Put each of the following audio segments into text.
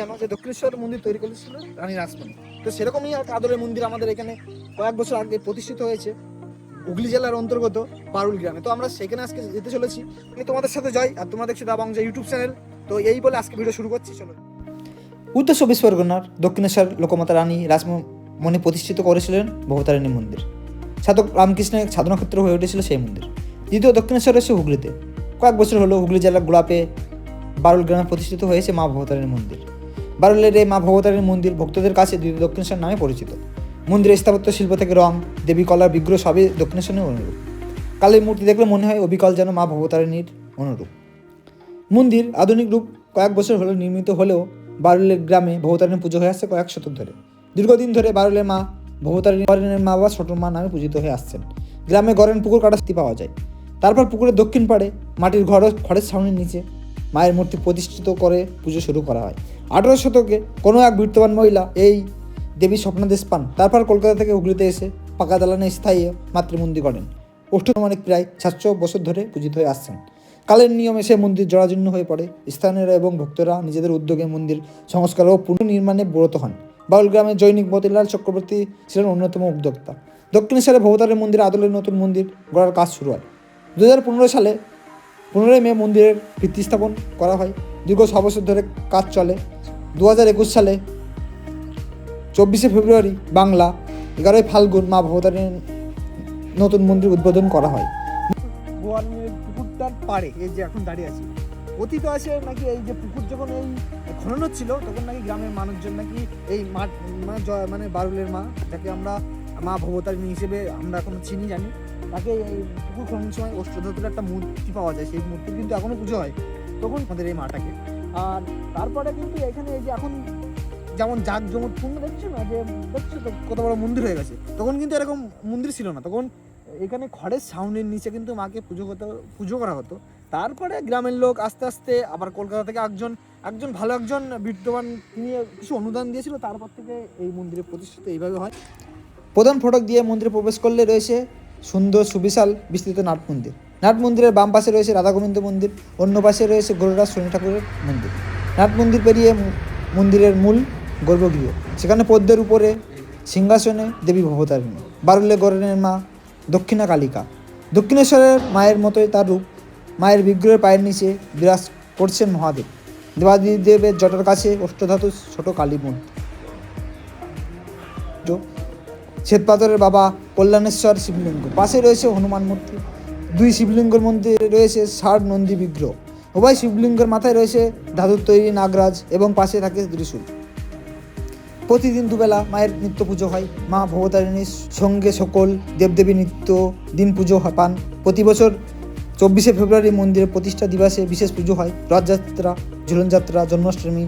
জানো যে দক্ষিণেশ্বর মন্দির তৈরি করেছিল রানী রাসমণি। তো সেরকমই এক আদরের মন্দির আমাদের এখানে কয়েক বছর আগে প্রতিষ্ঠিত হয়েছে, হুগলি জেলার অন্তর্গত পারুল গ্রামে। তো আমরা সেখানে আজকে যেতে চলেছি। আমি তোমাদের সাথে যাই আর তোমরা দেখছ দাবাং যে ইউটিউব চ্যানেল তো এই বলে আজকে ভিডিও শুরু করছি, চলো। উত্তর চব্বিশ পরগনার দক্ষিণেশ্বর লোকমাতা রানী রাসমণি প্রতিষ্ঠিত করেছিলেন ভবতারিণী মন্দির। সাধক রামকৃষ্ণের সাধনাক্ষেত্র হয়ে উঠেছিল সেই মন্দির। দ্বিতীয় দক্ষিণেশ্বর এসে হুগলিতে। কয়েক বছর হলো হুগলি জেলার গোলাপে বারুল গ্রামে প্রতিষ্ঠিত হয়েছে মা ভবতারিণী মন্দির। বারুলের এই মা ভবতারিণী মন্দির ভক্তদের কাছে দ্বিতীয় দক্ষিণেশ্বর নামে পরিচিত। মন্দিরের স্থাপত্য, শিল্প থেকে রং, দেবী কলার বিগ্রহ সবই দক্ষিণেশ্বরের অনুরূপ। কালীর মূর্তি দেখলে মনে হয় অবিকল যেন মা ভবতারিণীর অনুরূপ। মন্দির আধুনিক রূপ কয়েক বছর হলো নির্মিত হলেও বারুলের গ্রামে ভবতারিণী পুজো হয়ে আসছে কয়েক শতক ধরে। দীর্ঘদিন ধরে বারুলের মা ভবতারিণীর মা বা ছোট মা নামে পূজিত হয়ে আসছেন। গ্রামে গড়েন পুকুর কাটাস্তি পাওয়া যায়। তারপর পুকুরের দক্ষিণ পাড়ে মাটির ঘর খড়ের ছাউনির নিচে মায়ের মূর্তি প্রতিষ্ঠিত করে পুজো শুরু করা হয়। আঠারো শতকে কোনো এক বৃত্তবান মহিলা এই দেবী স্বপ্নাদেশ পান। তারপর কলকাতা থেকে হুগলিতে এসে পাকা দালানে স্থায়ী মাতৃমন্দির করেন অষ্টমানিক প্রায় সাতশো বছর ধরে পূজিত হয়ে আসছেন। কালের নিয়মে সে মন্দির জরাজীর্ণ হয়ে পড়ে। স্থানীয়রা এবং ভক্তরা নিজেদের উদ্যোগে মন্দির সংস্কার ও পুনর্নির্মাণে ব্রত হন। বাউল গ্রামে জৈনিক মতিলাল চক্রবর্তী ছিলেন অন্যতম উদ্যোক্তা। দক্ষিণেশ্বরে ভবতারের মন্দির আদলের নতুন মন্দির গড়ার কাজ শুরু হয়। দু হাজার পনেরো সালে পনেরোই মে মন্দিরের ভিত্তি স্থাপন করা হয়। দীর্ঘ ছ বছর ধরে কাজ চলে। দু হাজার একুশ সালে চব্বিশে ফেব্রুয়ারি বাংলা, এগারোই ফাল্গুন মা ভবতারিণীর নতুন মন্দির উদ্বোধন করা হয়। গোয়ালের পুকুরটার পাড়ে, এই যে এখন দাঁড়িয়ে আছি। অতীত আছে নাকি এই যে পুকুর যখন এই খনন হচ্ছিল, তখন নাকি গ্রামের মানুষজন নাকি এই মাঠ মানে মানে বারুলের মা, যাকে আমরা মা ভবতারিণী হিসেবে আমরা এখন চিনি, জানি। তাকে এই পুকুর খনন সময় অষ্টধাতুর একটা মূর্তি পাওয়া যায়। সেই মূর্তির কিন্তু এখনও পুজো হয় তখন আমাদের এই মাটাকে। আর তারপরে কিন্তু এখানে এই যে এখন যেমন জাক জমৎপূর্ণ দেখছ না যে দেখছ তো কত বড় মন্দির হয়ে গেছে। তখন কিন্তু এরকম মন্দির ছিল না। তখন এখানে খড়ের ছাউনির নিচে কিন্তু মাকে পুজো হতো পুজো করা হতো। তারপরে গ্রামের লোক আস্তে আস্তে আবার কলকাতা থেকে একজন একজন ভালো একজন বিদ্যমান তিনি কিছু অনুদান দিয়েছিল। তারপর থেকে এই মন্দিরে প্রতিষ্ঠিত এইভাবে হয়। প্রধান ফটক দিয়ে মন্দিরে প্রবেশ করলে রয়েছে সুন্দর সুবিশাল বিস্তৃত নাট মন্দির। নাট মন্দিরের বাম পাশে রয়েছে রাধা গোবিন্দ মন্দির, অন্য পাশে রয়েছে গরুরাজ শনি ঠাকুরের মন্দির। নাট মন্দির পেরিয়ে মন্দিরের মূল গর্ভগৃহ। সেখানে পদ্মের উপরে সিংহাসনে দেবী ভবতারিণী বারুল্যে গরণের মা দক্ষিণা কালিকা। দক্ষিণেশ্বরের মায়ের মতোই তার রূপ, মায়ের বিগ্রহের পায়ের নিচে বিরাজ করছেন মহাদেব। দেবাদিদেবের জটার কাছে অষ্টধাতু ছোট কালী মূর্তি। শ্বেতপাথরের বাবা কল্যাণেশ্বর শিবলিঙ্গ। পাশে রয়েছে হনুমান মূর্তি। দুই শিবলিঙ্গের মধ্যে রয়েছে ষাট নন্দী বিগ্রহ উভয় শিবলিঙ্গের মাথায় রয়েছে ধাতুর তৈরি নাগরাজ এবং পাশে থাকে ত্রিশূল। প্রতিদিন দুবেলা মায়ের নিত্য পুজো হয়। মা ভবতারিণীর সঙ্গে সকল দেবদেবী নিত্য দিন পুজো পান। প্রতি বছর চব্বিশে ফেব্রুয়ারি মন্দিরের প্রতিষ্ঠা দিবসে বিশেষ পুজো হয়। রথযাত্রা, ঝুলনযাত্রা, জন্মাষ্টমী,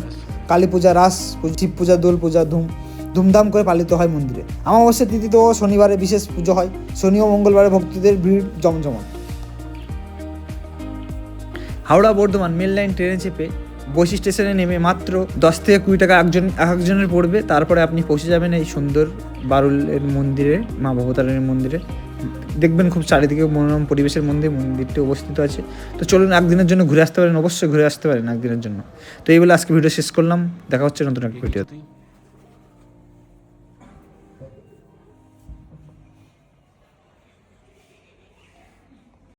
কালী পূজা, রাস শিব পূজা, দোল পূজা, ধুম। ধুমধাম করে পালিত হয় মন্দিরে। অমাবস্যার তিথিতে ও শনিবারে বিশেষ পুজো হয়। শনি ও মঙ্গলবারে ভক্তদের ভিড় জমজমাট। হাওড়া বর্ধমান মেল লাইন ট্রেনে চেপে বসি স্টেশনে নেমে মাত্র দশ থেকে কুড়ি টাকা একজন এক একজনের পড়বে। তারপরে আপনি পৌঁছে যাবেন এই সুন্দর বারুলের মন্দিরে মা ভবতারিণীর মন্দিরে। দেখবেন খুব চারিদিকে মনোরম পরিবেশের মন্দির মন্দিরটি অবস্থিত আছে। তো চলুন একদিনের জন্য ঘুরে আসতে পারেন। অবশ্যই ঘুরে আসতে পারেন একদিনের জন্য। তো এই বলে আজকে ভিডিও শেষ করলাম। দেখা হচ্ছে নতুন একটা ভিডিওতে।